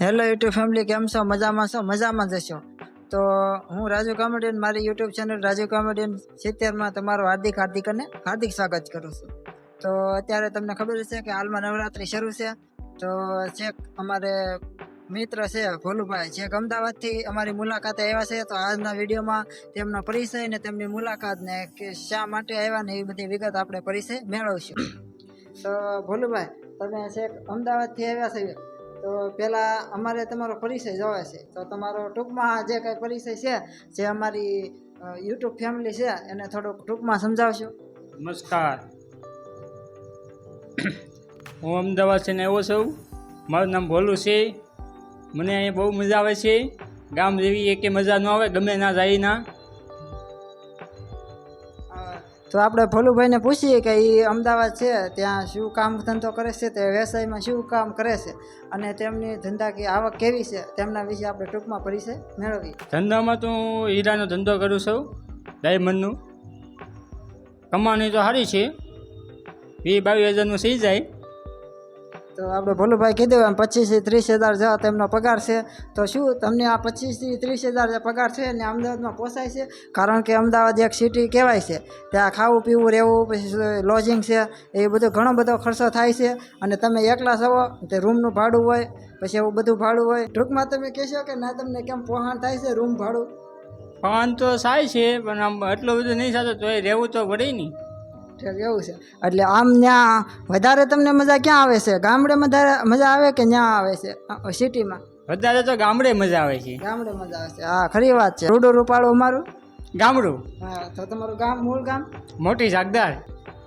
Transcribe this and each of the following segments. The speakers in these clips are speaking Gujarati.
હેલો યુટ્યુબ ફેમિલી કેમ છો? મજામાં છો? મજામાં જશો તો હું રાજુ કોમેડિયન મારી યુટ્યુબ ચેનલ રાજુ કોમેડિયન સિત્તેરમાં તમારું હાર્દિક હાર્દિક અને હાર્દિક સ્વાગત કરું છું. તો અત્યારે તમને ખબર છે કે હાલમાં નવરાત્રિ શરૂ છે. તો છેક અમારે મિત્ર છે, ભોલુભાઈ, છેક અમદાવાદથી અમારી મુલાકાતે આવ્યા છે. તો આજના વિડીયોમાં તેમનો પરિચય ને તેમની મુલાકાત ને કે શા માટે આવ્યા ને એ બધી વિગત આપણે પરિચય મેળવશું. તો ભોલુભાઈ, તમે છેક અમદાવાદથી આવ્યા છે? તો પહેલાં અમારે તમારો પરિચય જોવે છે. તો તમારો ટૂંકમાં જે કંઈ પરિચય છે, જે અમારી યુટ્યુબ ફેમિલી છે, એને થોડુંક ટૂંકમાં સમજાવશો? નમસ્કાર. હું અમદાવાદ છે ને એવો છું. મારું નામ ભોલું છે. મને અહીંયા બહુ મજા આવે છે. ગામ જેવી એકે મજા ન આવે, ગમે ના જાય ના. તો આપણે ભોલુભાઈને પૂછીએ કે એ અમદાવાદ છે, ત્યાં શું કામ ધંધો કરે છે, તે વ્યવસાયમાં શું કામ કરે છે અને તેમની ધંધાકીય આવક કેવી છે, તેમના વિશે આપણે ટૂંકમાં પરિચય મેળવીએ. ધંધામાં તો હું હીરાનો ધંધો કરું છું, ડાયમંડનું. કમાણી તો સારી છે વીસ બાવીસ હજારનું થઈ જાય તો આપણે ભોલુભાઈ કીધું એમ પચીસથી ત્રીસ હજાર જેવા તેમનો પગાર છે. તો શું તમને આ પચીસથી ત્રીસ હજાર જે પગાર છે એને અમદાવાદમાં પોસાય છે? કારણ કે અમદાવાદ એક સિટી કહેવાય છે. ત્યાં ખાવું, પીવું, રહેવું, પછી લોજિંગ છે. એ બધો ઘણો બધો ખર્ચો થાય છે. અને તમે એકલા છો, તે રૂમનું ભાડું હોય, પછી એવું બધું ભાડું હોય. ટૂંકમાં તમે કહેશો કે ના, તમને કેમ પોહાણ થાય છે રૂમ ભાડું? પહોંચ તો થાય છે, પણ આમ એટલું બધું નહીં થતું તો એ રહેવું તો પડે નહીં. એવું છે? એટલે આમ ત્યાં વધારે તમને મજા ક્યાં આવે છે? ગામડે વધારે મજા આવે કે ત્યાં આવે છે? સિટીમાં? વધારે તો ગામડે મજા આવે છે. ગામડે મજા આવે છે. હા ખરી વાત છે. રૂડો રૂપાળું અમારું? ગામડું? હા તો તમારું ગામ મૂળ ગામ? મોટી જાગદાર.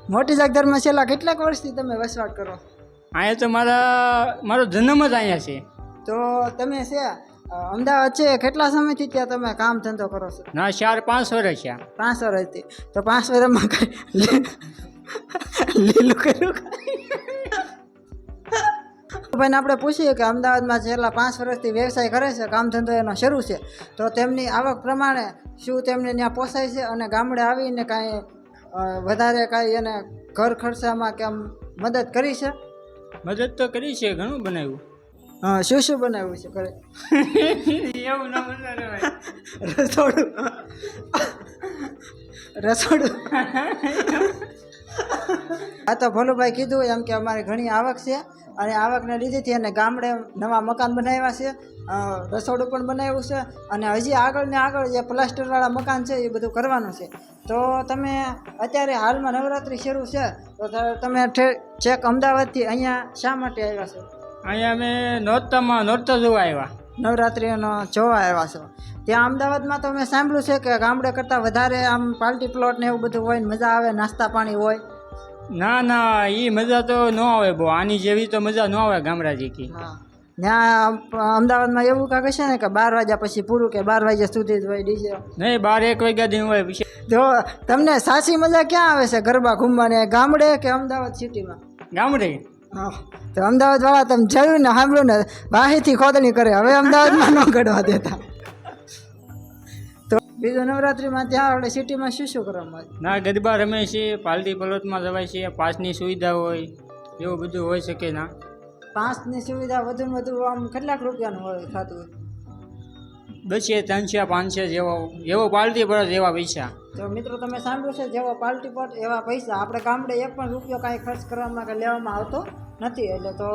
મોટી જાગદારમાં છેલ્લા કેટલાક વર્ષથી તમે વસવાટ કરો? અહીંયા તો મારા મારો જન્મ જ અહીંયા છે. તો તમે છે અમદાવાદ છે કેટલા સમયથી ત્યાં તમે કામ ધંધો કરો છો? ના ચાર પાંચ વર્ષ છે. પાંચ વર્ષથી તો પાંચ વર્ષમાં કઈ લીલું કર્યું ભાઈને આપણે પૂછીએ કે અમદાવાદમાં છેલ્લા પાંચ વર્ષથી વ્યવસાય કરે છે કામ ધંધો એનો શરૂ છે. તો તેમની આવક પ્રમાણે શું તેમને ત્યાં પોસાય છે અને ગામડે આવીને કાંઈ વધારે કાંઈ એને ઘર ખર્ચામાં કેમ મદદ કરી છે? મદદ તો કરી છે ઘણું બનાવ્યું. હા શું શું બનાવ્યું છે ઘરે? એવું ના બનાવે. રસોડું. રસોડું. આ તો ભોલુભાઈ કીધું એમ કે અમારે ઘણી આવક છે અને આવકને લીધેથી અને ગામડે નવા મકાન બનાવ્યા છે. રસોડું પણ બનાવ્યું છે અને હજી આગળ ને આગળ જે પ્લાસ્ટરવાળા મકાન છે એ બધું કરવાનું છે. તો તમે અત્યારે હાલમાં નવરાત્રિ શરૂ છે. તો તમે ચેક છેક અમદાવાદથી અહીંયા શા માટે આવ્યા છો? અહીંયા અમે નોરતામાં નોરતા જોવા આવ્યા. નવરાત્રિનો જોવા આવ્યા છો. ત્યાં અમદાવાદમાં તો મેં સાંભળ્યું છે કે ગામડે કરતાં વધારે આમ પાર્ટી પ્લોટ ને એવું બધું હોય ને મજા આવે નાસ્તા પાણી હોય. ના ના એ મજા તો ન આવે બહુ. આની જેવી તો મજા ન આવે ગામડા જેકી હા. ત્યાં અમદાવાદમાં એવું કાંક છે ને કે બાર વાગ્યા પછી પૂરું કે બાર વાગ્યા સુધી જ હોય ડીજે. નહીં બાર એક વાગ્યા દિન હોય પછી. જો તમને સાચી મજા ક્યાં આવે છે? ગરબા ઘૂમવાની ગામડે કે અમદાવાદ સિટીમાં? ગામડે. હા. તો અમદાવાદ વાળા તમે જોયું ને સાંભળ્યું ને વાહીથી ખોદણી કરે. હવે અમદાવાદમાં ન ગડવા દેતા. તો બીજું નવરાત્રિમાં ત્યાં આપણે સિટીમાં શું શું કરવામાં આવે ના ગરબા રમે છે પાલટી પલોટમાં જવાય છે પાસની સુવિધા હોય એવું બધું હોઈ શકે ના. પાસની સુવિધા વધુ ને વધુ આમ કેટલાક રૂપિયાનું હોય થતું હોય? બસે ત્રણસો, પાંચસો જેવો જેવો પાલટી પડે એવા પૈસા. તો મિત્રો તમે સાંભળ્યું છે, જેવો પાલટી પટ એવા પૈસા. આપણે ગામડે એક પણ રૂપિયો કાંઈ ખર્ચ કરવામાં કે લેવામાં આવતો નથી. એટલે તો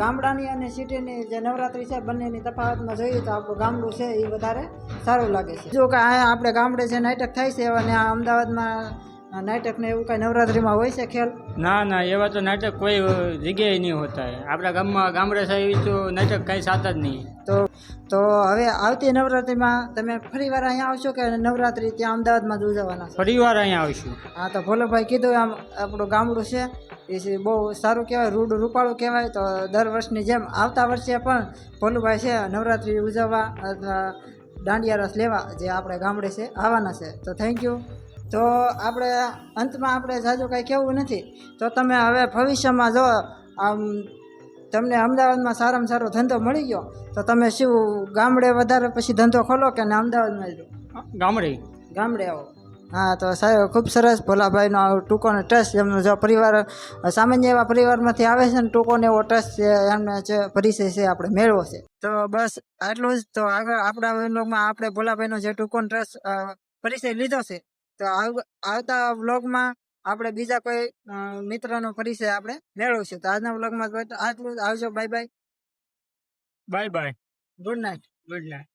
ગામડાની અને સિટીની જે નવરાત્રિ છે, બંનેની તફાવતમાં જોઈએ તો આપણું ગામડું છે એ વધારે સારું લાગે છે. જો કે આપણે ગામડે જે નાટક થાય છે અને આ અમદાવાદમાં નાટક ને એવું કાંઈ નવરાત્રિમાં હોય છે ખેલ ના ના એવા તો નાટક કોઈ જગ્યાએ નહીં હોતા. આપણા ગામમાં ગામડે સાહેબ તો નાટક કાંઈ સાતા જ નહીં. તો તો હવે આવતી નવરાત્રિમાં તમે ફરી વાર અહીંયા આવશો કે નવરાત્રિ ત્યાં અમદાવાદમાં જ ઉજવવાના ફરીવાર અહીંયા આવશું. હા તો ભોલોભાઈ કીધું આમ આપણું ગામડું છે એ બહુ સારું કહેવાય રૂડ રૂપાળું કહેવાય તો દર વર્ષની જેમ આવતા વર્ષે પણ ભોલુભાઈ છે નવરાત્રિ ઉજવવા અથવા દાંડિયા રસ લેવા જે આપણે ગામડે છે આવવાના છે. તો થેન્ક યુ તો આપણે અંતમાં આપણે જાજુ કાંઈ કહેવું નથી. તો તમે હવે ભવિષ્યમાં જો આમ તમને અમદાવાદમાં સારામાં સારો ધંધો મળી ગયો તો તમે શું ગામડે વધારે પછી ધંધો ખોલો કે ને અમદાવાદમાં જ ગામડે. ગામડે આવો. હા તો સાહેબ ખૂબ સરસ ભોલાભાઈનો ટૂંકો ને ટ્રસ્ટ એમનો જો પરિવાર સામાન્ય એવા પરિવારમાંથી આવે છે ને ટૂંકો ને એવો ટ્રસ્ટ છે એમને જે પરિચય છે આપણે મેળવો છે. તો બસ આટલું જ. તો આગળ આપણા વ્લોગમાં આપણે ભોલાભાઈનો જે ટૂંકો ટ્રસ્ટ પરિચય લીધો છે તો આવતા વ્લોગમાં આપણે બીજા કોઈ મિત્રનો પરિચય આપણે મેળવશું. તો આજના વ્લોગમાં આટલું આવજો bye bye bye bye good night. Good night.